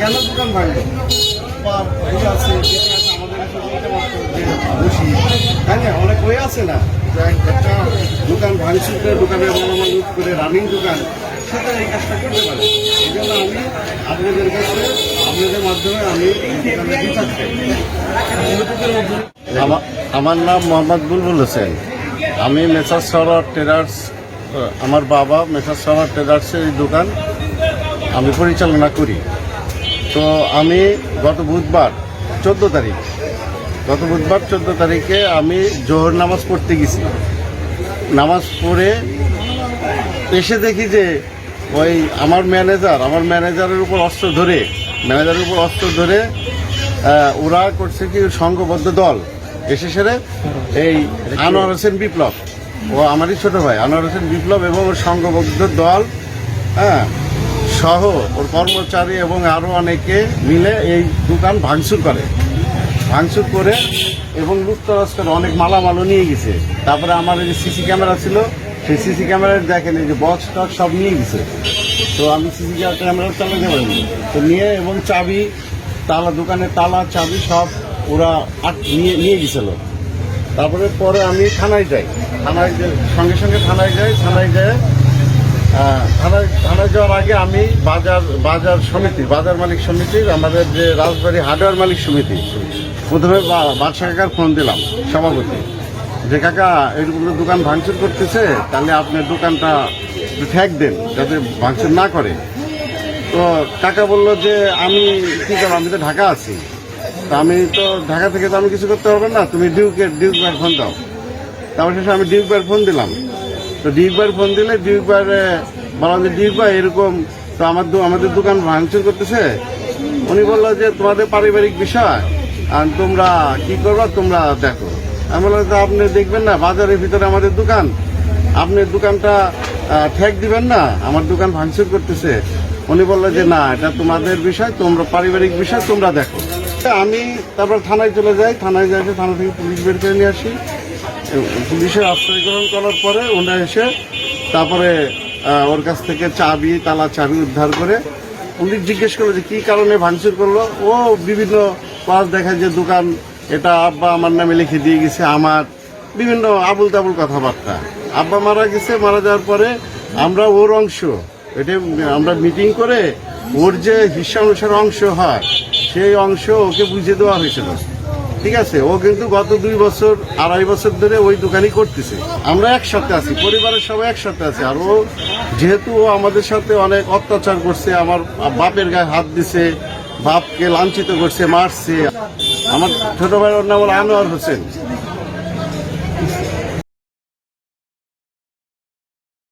কেন দোকান ভাঙলো? বা এই আছে আমাদের না? অনেক হয়ে আছে না? একটা দোকান ভাঙচুর করে, দোকানের মালামাল লুট করে রানিং দোকান, সেটা এই কাজটা করতে পারে। এই জন্য আমি আপনাদের কাছে, আপনাদের মাধ্যমে আমি আমার নাম মোহাম্মদ বুলবুল হোসেন। আমি মেসার সরার টেরার্স আমার বাবা মেসার সরার টেরার্সের এই দোকান আমি পরিচালনা করি। তো আমি গত বুধবার চোদ্দ তারিখ, গত বুধবার চোদ্দ তারিখে আমি জোহর নামাজ পড়তে গেছি। নামাজ পড়ে এসে দেখি যে ওই আমার ম্যানেজার, আমার ম্যানেজারের উপর অস্ত্র ধরে, ম্যানেজারের উপর অস্ত্র ধরে ওরা করছে কি সংঘবদ্ধ দল। এসে সেরে এই আনোয়ার হোসেন বিপ্লব, ও আমারই ছোট ভাই, আনোয়ার হোসেন বিপ্লব এবং ওর সংঘবদ্ধ দল হ্যাঁ সহ ওর কর্মচারী এবং আরও অনেকে মিলে এই দোকান ভাঙচুর করে। ভাঙচুর করে এবং লুটতরাজ করে অনেক মালামালও নিয়ে গেছে। তারপরে আমার যে সিসি ক্যামেরা ছিল সেই সিসি ক্যামেরায় দেখেন এই যে বক্স টক্স সব নিয়ে গেছে। তো আমি সিসি ক্যামেরা চালাতে পারিনি। তো নিয়ে এবং চাবি তালা দোকানে তালা চাবি সব ওরা আট নিয়ে নিয়ে গেছিল। তারপরে পরে আমি থানায় যাই। থানায় সঙ্গে সঙ্গে থানায় যাই থানায় আহ, থানায় থানায় যাওয়ার আগে আমি বাজার বাজার সমিতি, বাজার মালিক সমিতির, আমাদের যে রাজবাড়ি হার্ডওয়্যার মালিক সমিতি, প্রথমে বাদশা কাকার ফোন দিলাম, সভাপতি। যে কাকা এইগুলো দোকান ভাঙচুর করতেছে, তাহলে আপনার দোকানটা ঠেক দেন, যাতে ভাঙচুর না করে। তো কাকা বলল যে, আমি কি করব, আমি তো ঢাকা আছি। তা আমি তো ঢাকা থেকে তো আমি কিছু করতে পারব না, তুমি ডিউকের ডিউকবার ফোন দাও। তারপর শেষে আমি ডিউকবার ফোন দিলাম। তো ডিউকবার ফোন দিলে ডিউকবার বলা যে ডিউকবার এরকম, তো আমার আমাদের দোকান ভাঙচুর করতেছে। উনি বলল যে, তোমাদের পারিবারিক বিষয়, আর তোমরা কি করবা, তোমরা দেখো। আমি বললাম যে আপনি দেখবেন না, বাজারের ভিতরে আমাদের দোকান। আপনি দোকানটা ঠেক দিবেন না, আমার দোকান ভাঙচুর করতেছে। উনি বলল যে, না, এটা তোমাদের বিষয়, তোমরা পারিবারিক বিষয়, তোমরা দেখো। আমি তারপর থানায় চলে যাই, থানায় যাই থানা থেকে পুলিশ বের করে নিয়ে আসি। এবং পুলিশের আশ্রয় গ্রহণ করার পরে ওনারা এসে তারপরে ওর কাছ থেকে চাবি, তালা চাবি উদ্ধার করে পুলিশ জিজ্ঞেস করল যে কী কারণে ভাঙচুর করল। ও বিভিন্ন কাজ দেখায় যে দোকান, এটা আব্বা আমার নামে লিখে দিয়ে গেছে, আমার বিভিন্ন আবুল তাবুল কথাবার্তা। আব্বা মারা গেছে, মারা যাওয়ার পরে আমরা ওর অংশ, এটা আমরা মিটিং করে ওর যে হিসানুসার অংশ হয়, সেই অংশ ওকে বুঝিয়ে দেওয়া হয়েছিল। ঠিক আছে, ও কিন্তু গত দুই বছর, আড়াই বছর ধরে ওই দোকানই করতেছে। আমরা একসাথে আছি, পরিবারের সবাই একসাথে আছি, আর ও যেহেতু ও আমাদের সাথে অনেক অত্যাচার করছে, আমার বাপের গায়ে হাত দিছে, বাপকে লাঞ্ছিত করছে, মারছে। আমার ছোট ভাইয়ের নাম হল আনোয়ার হোসেন।